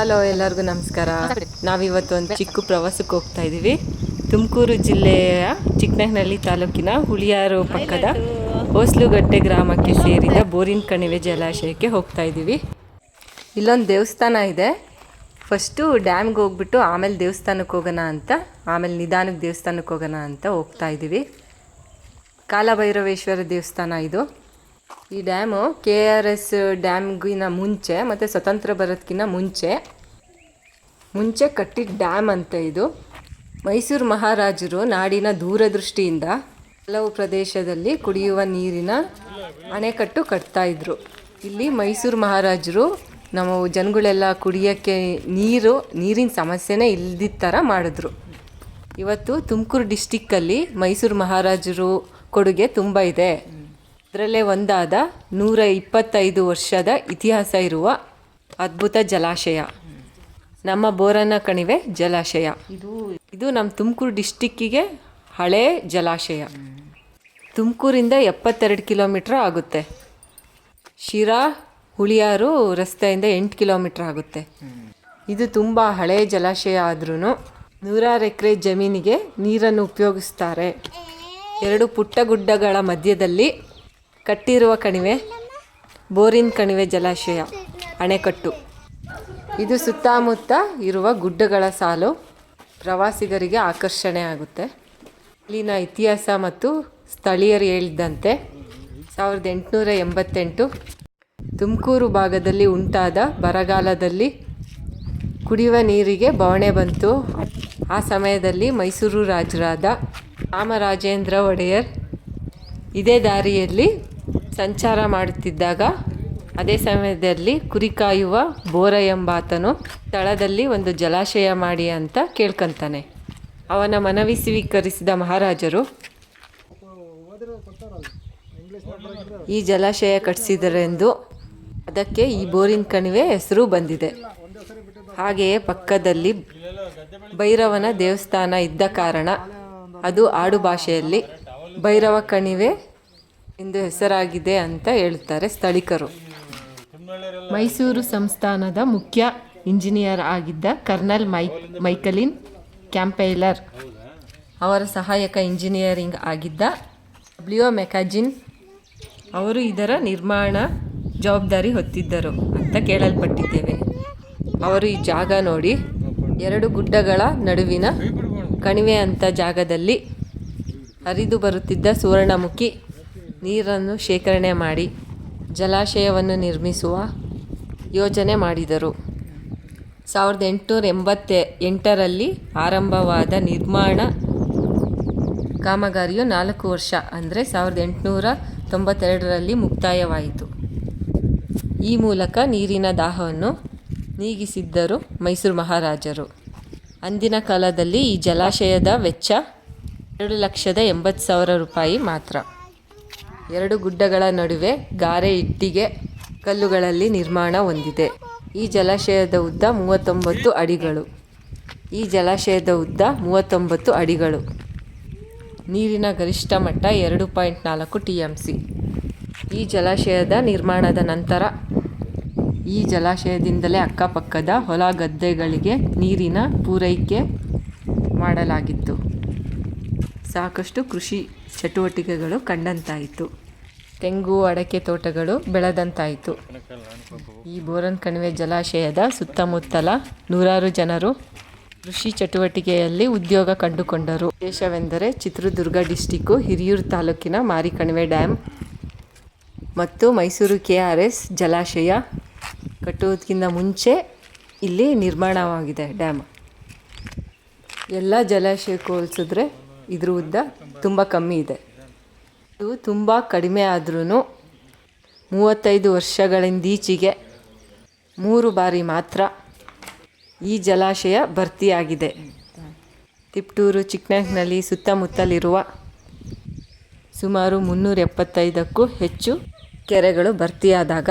Hello ಎಲ್ಲರಿಗೂ ನಮಸ್ಕಾರ. ನಾವಿವತ್ತು ಒಂದು ಚಿಕ್ಕ ಪ್ರವಾಸಕ್ಕೆ ಹೋಗ್ತಾ ಇದ್ದೀವಿ ತುಮಕೂರು ಜಿಲ್ಲೆಯ ಚಿಕ್ಕನಹಳ್ಳಿ ತಾಲೂಕಿನ ಹುಳಿಯಾರು ಪಕ್ಕದ ಹೋಸ್ಲುಗಟ್ಟೆ ಗ್ರಾಮಕ್ಕೆ ಸೇರಿದ ಬೋರಿನ ಕಣಿವೆ ಜಲಾಶಯಕ್ಕೆ ಹೋಗ್ತಾ ಇದ್ದೀವಿ ಇಲ್ಲೊಂದು ದೇವಸ್ಥಾನ ಇದೆ. ಫಸ್ಟು ಡ್ಯಾಮ್ಗೆ ಹೋಗ್ಬಿಟ್ಟು ಆಮೇಲೆ ದೇವಸ್ಥಾನಕ್ಕೆ ಹೋಗೋಣ ಅಂತ ಆಮೇಲೆ ನಿಧಾನಕ್ಕೆ ದೇವಸ್ಥಾನಕ್ಕೆ ಹೋಗೋಣ ಅಂತ ಹೋಗ್ತಾ ಇದ್ದೀವಿ ಕಾಲಭೈರವೇಶ್ವರ ದೇವಸ್ಥಾನ ಇದು. ಈ ಡ್ಯಾಮು ಕೆ ಆರ್ ಎಸ್ ಡ್ಯಾಮ್ಗಿನ ಮುಂಚೆ ಮತ್ತು ಸ್ವತಂತ್ರ ಬರೋದಕ್ಕಿಂತ ಮುಂಚೆ. ಮುಂಚೆ ಕಟ್ಟಿದ ಡ್ಯಾಮ್ ಅಂತ ಇದು. ಮೈಸೂರು ಮಹಾರಾಜರು ನಾಡಿನ ದೂರದೃಷ್ಟಿಯಿಂದ ಹಲವು ಪ್ರದೇಶದಲ್ಲಿ ಕುಡಿಯುವ ನೀರಿನ ಅಣೆಕಟ್ಟು ಕಟ್ತಾ ಇದ್ರು. ಇಲ್ಲಿ ಮೈಸೂರು ಮಹಾರಾಜರು ನಮ್ಮ ಜನಗಳೆಲ್ಲ ಕುಡಿಯೋಕ್ಕೆ ನೀರು, ನೀರಿನ ಸಮಸ್ಯೆನೇ ಇಲ್ದಿದ ಥರ ಮಾಡಿದ್ರು. ಇವತ್ತು ತುಮಕೂರು ಡಿಸ್ಟಿಕ್ಕಲ್ಲಿ ಮೈಸೂರು ಮಹಾರಾಜರು ಕೊಡುಗೆ ತುಂಬ ಇದೆ. ಅದರಲ್ಲೇ ಒಂದಾದ ನೂರ ಇಪ್ಪತ್ತೈದು ವರ್ಷದ ಇತಿಹಾಸ ಇರುವ ಅದ್ಭುತ ಜಲಾಶಯ. ನಮ್ಮ ಬೋರನ ಕಣಿವೆ ಜಲಾಶಯ. ಇದು ಇದು ನಮ್ಮ ತುಮಕೂರು ಡಿಸ್ಟಿಕ್ಕಿಗೆ ಹಳೇ ಜಲಾಶಯ. ತುಮಕೂರಿಂದ ಎಪ್ಪತ್ತೆರಡು ಕಿಲೋಮೀಟ್ರ್ ಆಗುತ್ತೆ. ಶಿರಾ ಹುಳಿಯಾರು ರಸ್ತೆಯಿಂದ ಎಂಟು ಕಿಲೋಮೀಟ್ರ್ ಆಗುತ್ತೆ. ಇದು ತುಂಬ ಹಳೆ ಜಲಾಶಯ ಆದ್ರೂ ನೂರಾರು ಎಕರೆ ಜಮೀನಿಗೆ ನೀರನ್ನು ಉಪಯೋಗಿಸ್ತಾರೆ. ಎರಡು ಪುಟ್ಟ ಗುಡ್ಡಗಳ ಮಧ್ಯದಲ್ಲಿ ಕಟ್ಟಿರುವ ಕಣಿವೆ, ಬೋರಿನ್ ಕಣಿವೆ ಜಲಾಶಯ, ಅಣೆಕಟ್ಟು. ಇದು ಸುತ್ತಮುತ್ತ ಇರುವ ಗುಡ್ಡಗಳ ಸಾಲು ಪ್ರವಾಸಿಗರಿಗೆ ಆಕರ್ಷಣೆ ಆಗುತ್ತೆ. ಇಲ್ಲಿನ ಇತಿಹಾಸ ಮತ್ತು ಸ್ಥಳೀಯರು ಹೇಳಿದಂತೆ ಸಾವಿರದ ಎಂಟುನೂರ ಎಂಬತ್ತೆಂಟು ತುಮಕೂರು ಭಾಗದಲ್ಲಿ ಉಂಟಾದ ಬರಗಾಲದಲ್ಲಿ ಕುಡಿಯುವ ನೀರಿಗೆ ಬವಣೆ ಬಂತು. ಆ ಸಮಯದಲ್ಲಿ ಮೈಸೂರು ರಾಜರಾದ ರಾಮರಾಜೇಂದ್ರ ಒಡೆಯರ್ ಇದೇ ದಾರಿಯಲ್ಲಿ ಸಂಚಾರ ಮಾಡುತ್ತಿದ್ದಾಗ ಅದೇ ಸಮಯದಲ್ಲಿ ಕುರಿ ಕಾಯುವ ಬೋರ ಎಂಬಾತನು ಸ್ಥಳದಲ್ಲಿ ಒಂದು ಜಲಾಶಯ ಮಾಡಿ ಅಂತ ಕೇಳ್ಕೊಂತಾನೆ. ಅವನ ಮನವಿ ಸ್ವೀಕರಿಸಿದ ಮಹಾರಾಜರು, ಈ ಜಲಾಶಯ ಕಟ್ಟಿಸಿದರೆಂದು ಅದಕ್ಕೆ ಈ ಬೋರಿನ ಕಣಿವೆ ಹೆಸರು ಬಂದಿದೆ. ಹಾಗೆಯೇ ಪಕ್ಕದಲ್ಲಿ ಭೈರವನ ದೇವಸ್ಥಾನ ಇದ್ದ ಕಾರಣ ಅದು ಆಡು ಭಾಷೆಯಲ್ಲಿ ಭೈರವ ಕಣಿವೆ ಎಂದು ಹೆಸರಾಗಿದೆ ಅಂತ ಹೇಳ್ತಾರೆ ಸ್ಥಳೀಕರು. ಮೈಸೂರು ಸಂಸ್ಥಾನದ ಮುಖ್ಯ ಇಂಜಿನಿಯರ್ ಆಗಿದ್ದ ಕರ್ನಲ್ ಮೈ ಮೈಕಲಿನ್ ಕ್ಯಾಂಪೈಲರ್. ಅವರ ಸಹಾಯಕ ಇಂಜಿನಿಯರಿಂಗ್ ಆಗಿದ್ದ ಡಬ್ಲ್ಯೂ ಮೆಕಾಜಿನ್ ಅವರು ಇದರ ನಿರ್ಮಾಣ ಜವಾಬ್ದಾರಿ ಹೊತ್ತಿದ್ದರು ಅಂತ ಕೇಳಲ್ಪಟ್ಟಿದ್ದೇವೆ. ಅವರು ಈ ಜಾಗ ನೋಡಿ ಎರಡು ಗುಡ್ಡಗಳ ನಡುವಿನ ಕಣಿವೆ ಅಂತ ಜಾಗದಲ್ಲಿ ಹರಿದು ಬರುತ್ತಿದ್ದ ಸುವರ್ಣಮುಖಿ ನೀರನ್ನು ಶೇಖರಣೆ ಮಾಡಿ ಜಲಾಶಯವನ್ನು ನಿರ್ಮಿಸುವ ಯೋಜನೆ ಮಾಡಿದರು. ಸಾವಿರದ ಎಂಟುನೂರ ಎಂಬತ್ತೆ ಎಂಟರಲ್ಲಿ ಆರಂಭವಾದ ನಿರ್ಮಾಣ ಕಾಮಗಾರಿಯು ನಾಲ್ಕು ವರ್ಷ, ಅಂದರೆ ಸಾವಿರದ ಎಂಟುನೂರ ತೊಂಬತ್ತೆರಡರಲ್ಲಿ ಮುಕ್ತಾಯವಾಯಿತು. ಈ ಮೂಲಕ ನೀರಿನ ದಾಹವನ್ನು ನೀಗಿಸಿದ್ದರು ಮೈಸೂರು ಮಹಾರಾಜರು. ಅಂದಿನ ಕಾಲದಲ್ಲಿ ಈ ಜಲಾಶಯದ ವೆಚ್ಚ ಎರಡು ಲಕ್ಷದ ಎಂಬತ್ತು ಸಾವಿರ ರೂಪಾಯಿ ಮಾತ್ರ. ಎರಡು ಗುಡ್ಡಗಳ ನಡುವೆ ಗಾರೆ ಇಟ್ಟಿಗೆ ಕಲ್ಲುಗಳಲ್ಲಿ ನಿರ್ಮಾಣ ಹೊಂದಿದೆ. ಈ ಜಲಾಶಯದ ಉದ್ದ ಮೂವತ್ತೊಂಬತ್ತು ಅಡಿಗಳು. ಈ ಜಲಾಶಯದ ಉದ್ದ ಮೂವತ್ತೊಂಬತ್ತು ಅಡಿಗಳು. ನೀರಿನ ಗರಿಷ್ಠ ಮಟ್ಟ ಎರಡು ಪಾಯಿಂಟ್ ನಾಲ್ಕು ಟಿ ಎಂ ಸಿ. ಈ ಜಲಾಶಯದ ನಿರ್ಮಾಣದ ನಂತರ ಈ ಜಲಾಶಯದಿಂದಲೇ ಅಕ್ಕಪಕ್ಕದ ಹೊಲ ಗದ್ದೆಗಳಿಗೆ ನೀರಿನ ಪೂರೈಕೆ ಮಾಡಲಾಗಿತ್ತು. ಸಾಕಷ್ಟು ಕೃಷಿ ಚಟುವಟಿಕೆಗಳು ಕಂಡಂತಾಯಿತು. ತೆಂಗು, ಅಡಕೆ ತೋಟಗಳು ಬೆಳೆದಂತಾಯಿತು. ಈ ಬೋರನ್ ಕಣಿವೆ ಜಲಾಶಯದ ಸುತ್ತಮುತ್ತಲ ನೂರಾರು ಜನರು ಕೃಷಿ ಚಟುವಟಿಕೆಯಲ್ಲಿ ಉದ್ಯೋಗ ಕಂಡುಕೊಂಡರು. ವಿಶೇಷವೆಂದರೆ ಚಿತ್ರದುರ್ಗ ಡಿಸ್ಟಿಕ್ಕು ಹಿರಿಯೂರು ತಾಲೂಕಿನ ಮಾರಿಕಣಿವೆ ಡ್ಯಾಮ್ ಮತ್ತು ಮೈಸೂರು ಕೆ ಆರ್ ಎಸ್ ಜಲಾಶಯ ಕಟ್ಟುವುದಕ್ಕಿಂತ ಮುಂಚೆ ಇಲ್ಲಿ ನಿರ್ಮಾಣವಾಗಿದೆ ಡ್ಯಾಮ್. ಎಲ್ಲ ಜಲಾಶಯಕ್ಕೆ ಹೋಲಿಸಿದ್ರೆ ಇದ್ರ ಉದ್ದ ತುಂಬ ಕಮ್ಮಿ ಇದೆ. ಇದು ತುಂಬ ಕಡಿಮೆ ಆದ್ರೂ ಮೂವತ್ತೈದು ವರ್ಷಗಳಿಂದೀಚೆಗೆ ಮೂರು ಬಾರಿ ಮಾತ್ರ ಈ ಜಲಾಶಯ ಭರ್ತಿಯಾಗಿದೆ. ತಿಪ್ಟೂರು ಚಿಕ್ಕನಹಳ್ಳಿ ಸುತ್ತಮುತ್ತಲಿರುವ ಸುಮಾರು ಮುನ್ನೂರ ಎಪ್ಪತ್ತೈದಕ್ಕೂ ಹೆಚ್ಚು ಕೆರೆಗಳು ಭರ್ತಿಯಾದಾಗ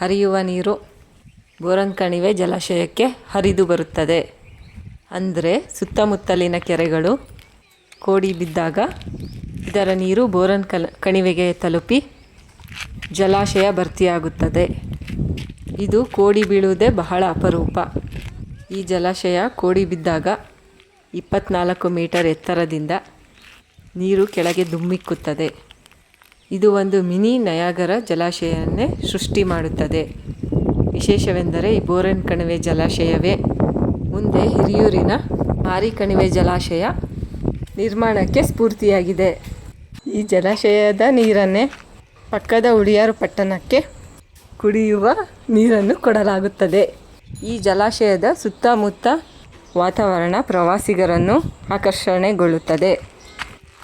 ಹರಿಯುವ ನೀರು ಬೋರನ್ ಕಣಿವೆ ಜಲಾಶಯಕ್ಕೆ ಹರಿದು ಬರುತ್ತದೆ. ಅಂದರೆ ಸುತ್ತಮುತ್ತಲಿನ ಕೆರೆಗಳು ಕೋಡಿ ಬಿದ್ದಾಗ ಇದರ ನೀರು ಬೋರನ್ ಕಲ, ಕಣಿವೆಗೆ ತಲುಪಿ ಜಲಾಶಯ ಭರ್ತಿಯಾಗುತ್ತದೆ. ಇದು ಕೋಡಿ ಬೀಳುವುದೇ ಬಹಳ ಅಪರೂಪ. ಈ ಜಲಾಶಯ ಕೋಡಿ ಬಿದ್ದಾಗ ಇಪ್ಪತ್ನಾಲ್ಕು ಮೀಟರ್ ಎತ್ತರದಿಂದ ನೀರು ಕೆಳಗೆ ಧುಮ್ಮಿಕ್ಕುತ್ತದೆ. ಇದು ಒಂದು ಮಿನಿ ನಯಾಗರ ಜಲಾಶಯವನ್ನೇ ಸೃಷ್ಟಿ ಮಾಡುತ್ತದೆ. ವಿಶೇಷವೆಂದರೆ ಈ ಬೋರನ್ ಕಣಿವೆ ಜಲಾಶಯವೇ. ಮುಂದೆ ಹಿರಿಯೂರಿನ ಮಾರಿ ಕಣಿವೆ ಜಲಾಶಯ ನಿರ್ಮಾಣಕ್ಕೆ ಸ್ಫೂರ್ತಿಯಾಗಿದೆ. ಈ ಜಲಾಶಯದ ನೀರನ್ನೇ ಪಕ್ಕದ ಉಳಿಯಾರು ಪಟ್ಟಣಕ್ಕೆ ಕುಡಿಯುವ ನೀರನ್ನು ಕೊಡಲಾಗುತ್ತದೆ. ಈ ಜಲಾಶಯದ ಸುತ್ತಮುತ್ತ ವಾತಾವರಣ ಪ್ರವಾಸಿಗರನ್ನು ಆಕರ್ಷಣೆಗೊಳ್ಳುತ್ತದೆ.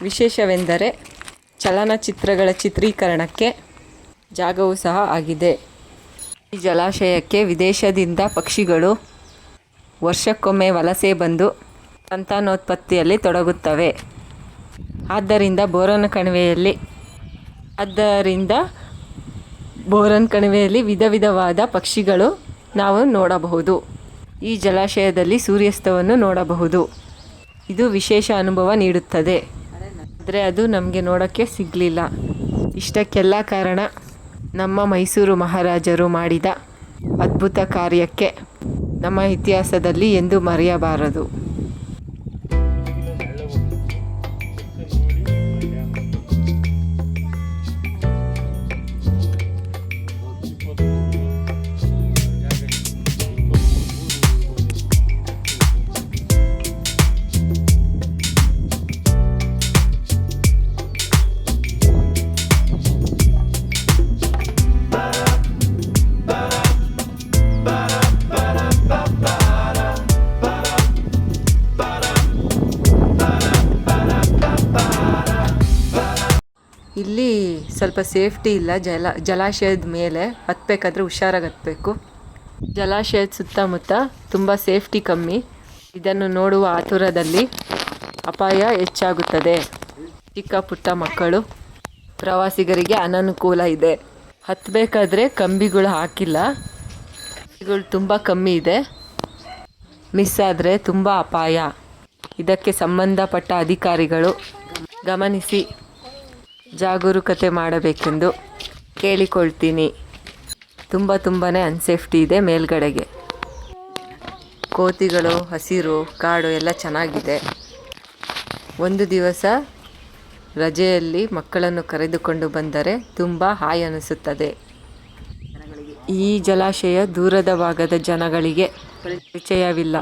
ವಿಶೇಷವೆಂದರೆ ಚಲನಚಿತ್ರಗಳ ಚಿತ್ರೀಕರಣಕ್ಕೆ ಜಾಗವೂ ಸಹ ಆಗಿದೆ. ಈ ಜಲಾಶಯಕ್ಕೆ ವಿದೇಶದಿಂದ ಪಕ್ಷಿಗಳು ವರ್ಷಕ್ಕೊಮ್ಮೆ ವಲಸೆ ಬಂದು ಸಂತಾನೋತ್ಪತ್ತಿಯಲ್ಲಿ ತೊಡಗುತ್ತವೆ. ಆದ್ದರಿಂದ ಬೋರನ ಕಣಿವೆಯಲ್ಲಿ, ಆದ್ದರಿಂದ ಬೋರನ್ ಕಣಿವೆಯಲ್ಲಿ ವಿಧ ವಿಧವಾದ ಪಕ್ಷಿಗಳು ನಾವು ನೋಡಬಹುದು. ಈ ಜಲಾಶಯದಲ್ಲಿ ಸೂರ್ಯಾಸ್ತವನ್ನು ನೋಡಬಹುದು. ಇದು ವಿಶೇಷ ಅನುಭವ ನೀಡುತ್ತದೆ. ಆದರೆ ಅದು ನಮಗೆ ನೋಡೋಕ್ಕೆ ಸಿಗಲಿಲ್ಲ. ಇಷ್ಟಕ್ಕೆಲ್ಲ ಕಾರಣ ನಮ್ಮ ಮೈಸೂರು ಮಹಾರಾಜರು ಮಾಡಿದ ಅದ್ಭುತ ಕಾರ್ಯಕ್ಕೆ ನಮ್ಮ ಇತಿಹಾಸದಲ್ಲಿ ಎಂದು ಮರೆಯಬಾರದು. ಇಲ್ಲಿ ಸ್ವಲ್ಪ ಸೇಫ್ಟಿ ಇಲ್ಲ, ಜಲ, ಜಲಾಶಯದ ಮೇಲೆ. ಹತ್ತಬೇಕಾದ್ರೆ ಹುಷಾರಾಗಿ ಹತ್ಬೇಕು ಜಲಾಶಯದ ಸುತ್ತಮುತ್ತ ತುಂಬ ಸೇಫ್ಟಿ ಕಮ್ಮಿ. ಇದನ್ನು ನೋಡುವ ಆತುರದಲ್ಲಿ ಅಪಾಯ ಹೆಚ್ಚಾಗುತ್ತದೆ. ಚಿಕ್ಕ ಪುಟ್ಟ ಮಕ್ಕಳು, ಪ್ರವಾಸಿಗರಿಗೆ ಅನನುಕೂಲ ಇದೆ. ಹತ್ತಬೇಕಾದ್ರೆ ಕಂಬಿಗಳು ಹಾಕಿಲ್ಲ. ಕಂಬಿಗಳು ತುಂಬ ಕಮ್ಮಿ ಇದೆ. ಮಿಸ್ ಆದರೆ ತುಂಬ ಅಪಾಯ. ಇದಕ್ಕೆ ಸಂಬಂಧಪಟ್ಟ ಅಧಿಕಾರಿಗಳು ಗಮನಿಸಿ. ಜಾಗರೂಕತೆ ಮಾಡಬೇಕೆಂದು ಕೇಳಿಕೊಳ್ತೀನಿ. ತುಂಬ ತುಂಬಾ ಅನ್ಸೇಫ್ಟಿ ಇದೆ ಮೇಲ್ಗಡೆಗೆ. ಕೋತಿಗಳು, ಹಸಿರು, ಕಾಡು ಎಲ್ಲ ಚೆನ್ನಾಗಿದೆ. ಒಂದು ದಿವಸ ರಜೆಯಲ್ಲಿ ಮಕ್ಕಳನ್ನು ಕರೆದುಕೊಂಡು ಬಂದರೆ ತುಂಬ ಹಾಯ್ ಅನಿಸುತ್ತದೆ. ಈ ಜಲಾಶಯ ದೂರದ ಭಾಗದ ಜನಗಳಿಗೆ ಪರಿಚಯವಿಲ್ಲ.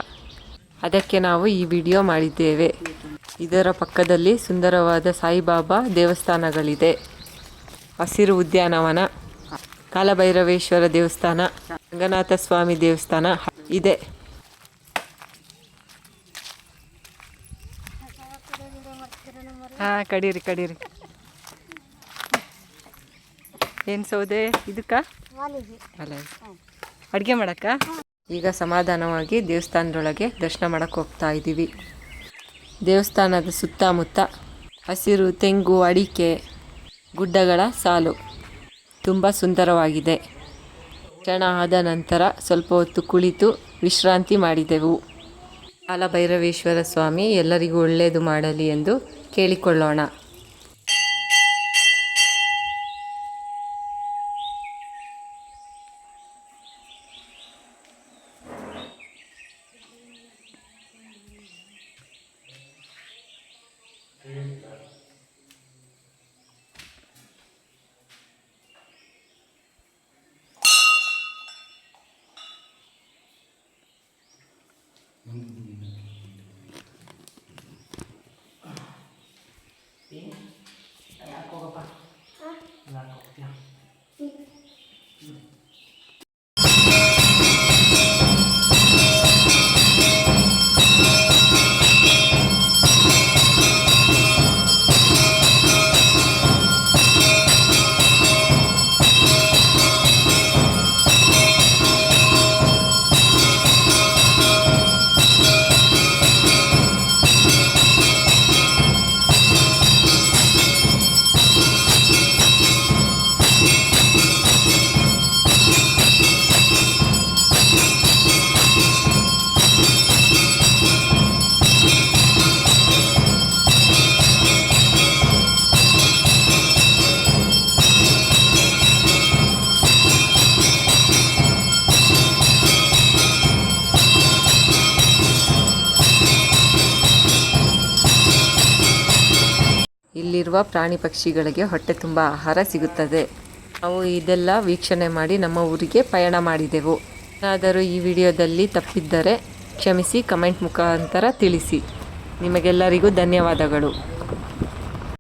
ಅದಕ್ಕೆ ನಾವು ಈ ವಿಡಿಯೋ ಮಾಡಿದ್ದೇವೆ. ಇದರ ಪಕ್ಕದಲ್ಲಿ ಸುಂದರವಾದ ಸಾಯಿಬಾಬಾ ದೇವಸ್ಥಾನಗಳಿದೆ. ಹಸಿರು ಉದ್ಯಾನವನ ಕಾಲಭೈರವೇಶ್ವರ ದೇವಸ್ಥಾನ ರಂಗನಾಥ ಸ್ವಾಮಿ ದೇವಸ್ಥಾನ ಇದೆ. ಹಾಂ ಕಡೀರಿ ಕಡೀರಿ. ಏನು ಸೌದೆ? ಇದಕ್ಕ? ಅಲ್ಲ ಅಡುಗೆ ಮಾಡಕ್ಕ? ಈಗ ಸಮಾಧಾನವಾಗಿ ದೇವಸ್ಥಾನದೊಳಗೆ ದರ್ಶನ ಮಾಡಕ್ಕೆ ಹೋಗ್ತಾ ಇದ್ದೀವಿ. ದೇವಸ್ಥಾನದ ಸುತ್ತಮುತ್ತ ಹಸಿರು, ತೆಂಗು, ಅಡಿಕೆ, ಗುಡ್ಡಗಳ ಸಾಲು ತುಂಬ ಸುಂದರವಾಗಿದೆ. ಕ್ಷಣ ಆದ ನಂತರ ಸ್ವಲ್ಪ ಹೊತ್ತು ಕುಳಿತು ವಿಶ್ರಾಂತಿ ಮಾಡಿದೆವು. ಕಾಲಭೈರವೇಶ್ವರ ಸ್ವಾಮಿ, ಎಲ್ಲರಿಗೂ ಒಳ್ಳೆಯದು ಮಾಡಲಿ ಎಂದು ಕೇಳಿಕೊಳ್ಳೋಣ. ಇಲ್ಲಿರುವ ಪ್ರಾಣಿ ಪಕ್ಷಿಗಳಿಗೆ ಹೊಟ್ಟೆ ತುಂಬ ಆಹಾರ ಸಿಗುತ್ತದೆ. ನಾವು ಇದೆಲ್ಲ ವೀಕ್ಷಣೆ ಮಾಡಿ ನಮ್ಮ ಊರಿಗೆ ಪಯಣ ಮಾಡಿದೆವು. ಏನಾದರೂ ಈ ವಿಡಿಯೋದಲ್ಲಿ ತಪ್ಪಿದ್ದರೆ ಕ್ಷಮಿಸಿ ಕಮೆಂಟ್ ಮುಖಾಂತರ ತಿಳಿಸಿ. ನಿಮಗೆಲ್ಲರಿಗೂ ಧನ್ಯವಾದಗಳು.